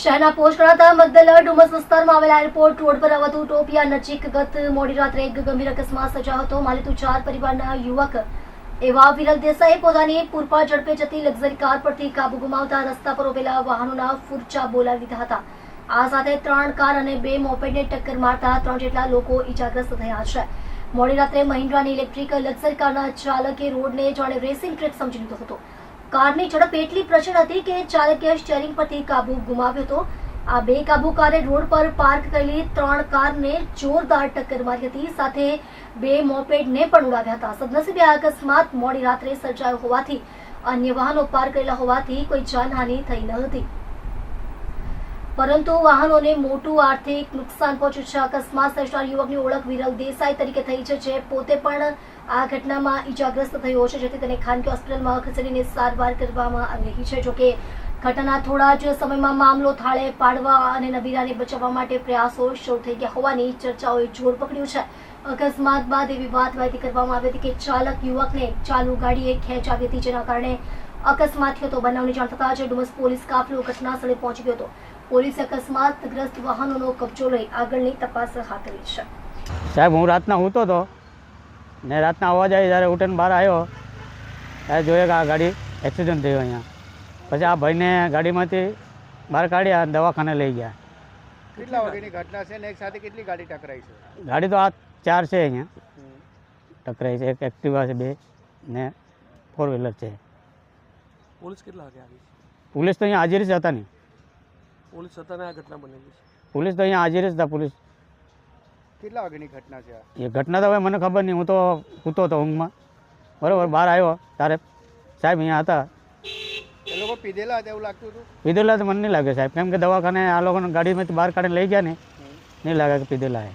શહેરના પોસ્ટ ગણાતા મગદલા ડુમસ વિસ્તારમાં આવેલા એરપોર્ટ રોડ પર આવતું ટોપિયા નજીક ગત મોડી રાત્રે એક ગંભીર અકસ્માત સર્જાયો હતો. માલિતુ ચાર પરિવારના યુવક એવા વિરલ દેસાઈએ પોતાની પૂરપા ઝડપે જતી લક્ઝરી કાર પરથી કાબુ ગુમાવતા રસ્તા પર ઉભેલા વાહનોના ફૂરચા બોલાવી દીધા હતા. આ સાથે ત્રણ કાર અને બે મોપેડને ટક્કર મારતા ત્રણ જેટલા લોકો ઈજાગ્રસ્ત થયા છે. મોડી રાત્રે મહિન્દ્રાની ઇલેક્ટ્રિક લક્ઝરી કારના ચાલકે રોડને જાણે રેસિંગ ટ્રેક સમજી લીધો હતો. કારની ઝડપ એટલી પ્રચંડ હતી કે ચાલકે સ્ટેરિંગ પરથી કાબુ ગુમાવ્યો હતો. આ બે કાબુ કારે રોડ પર પાર્ક કરેલી ત્રણ કારને જોરદાર ટક્કર મારી હતી. સાથે બે મોપેડને પણ ઉડાવ્યા હતા. સદનસીબે આ અકસ્માત મોડી રાત્રે સર્જાયો હોવાથી અન્ય વાહનો પાર કરેલા હોવાથી કોઈ જાનહાનિ થઈ ન હતી. પરંતુ વાહનોને મોટું આર્થિક નુકસાન પહોંચ્યું છે. અકસ્માત સર્જનાર યુવકની ઓળખ વિરલ દેસાઈ તરીકે થઈ છે જે પોતે પણ આ ઘટનામાં ઈજાગ્રસ્ત થયો છે, જેથી તેને ખાનગી હોસ્પિટલમાં ખસેડીને સારવાર કરવામાં આવી રહી છે. જોકે ઘટના થોડા જ સમયમાં મામલો થાળે પાડવા અને નબીરાને બચાવવા માટે પ્રયાસો શરૂ થઈ ગયા હોવાની ચર્ચાઓએ જોર પકડ્યું છે. અકસ્માત બાદ એવી વાત વાયદી કરવામાં આવી હતી કે ચાલક યુવકને ચાલુ ગાડીએ ખેંચ આવી હતી, જેના કારણે અકસ્માત થયો હતો. બનાવની જાણ થતાં જ ડુમસ પોલીસ કાફલો ઘટના સ્થળે પહોંચી ગયો હતો. પોલીસે અકસ્માતગ્રસ્ત વાહનોનો કબજો લઈ આગળની તપાસ હાથ ધરી છે. સાહેબ હું રાતના ઊતો હતો ને રાતના અવાજ આવી જ્યારે ઉઠીને બહાર આવ્યો ત્યારે જોઈએ કે આ ગાડી એક્સિડન્ટ થયો અહીંયા. પછી આ ભાઈને ગાડીમાંથી બહાર કાઢ્યા અને દવાખાને લઈ ગયા. કેટલા વાગ્યાની ઘટના છે ને એક સાથે કેટલી ગાડી ટકરાઈ છે? ગાડી તો આ ચાર છે અહીંયા. ટકરાઈ છે એક એક્ટિવા છે બે ને ફોર વ્હીલર છે. પોલીસ કેટલા વાગે આવી? પોલીસ તો અહીંયા હાજરી જ હતા નહીં. પોલીસ છતાં આ ઘટના બનેલી છે. પોલીસ તો અહીંયા હાજર જ હતા પોલીસ. કેટલા વાગ્યાની ઘટના છે આ? એ ઘટના તો હવે મને ખબર નહીં હું તો સૂતો હતો ઊંઘમાં. બરાબર બહાર આવ્યો તારે સાહેબ અહીંયા હતા. એ લોકો પીધેલા હતા એવું લાગતું હતું? પીધેલા તો મને નહીં લાગે સાહેબ. કેમ કે દવાખાને આ લોકોને ગાડીમાંથી બહાર કાઢીને લઈ ગયા ને. નહીં લાગે કે પીધેલા હે.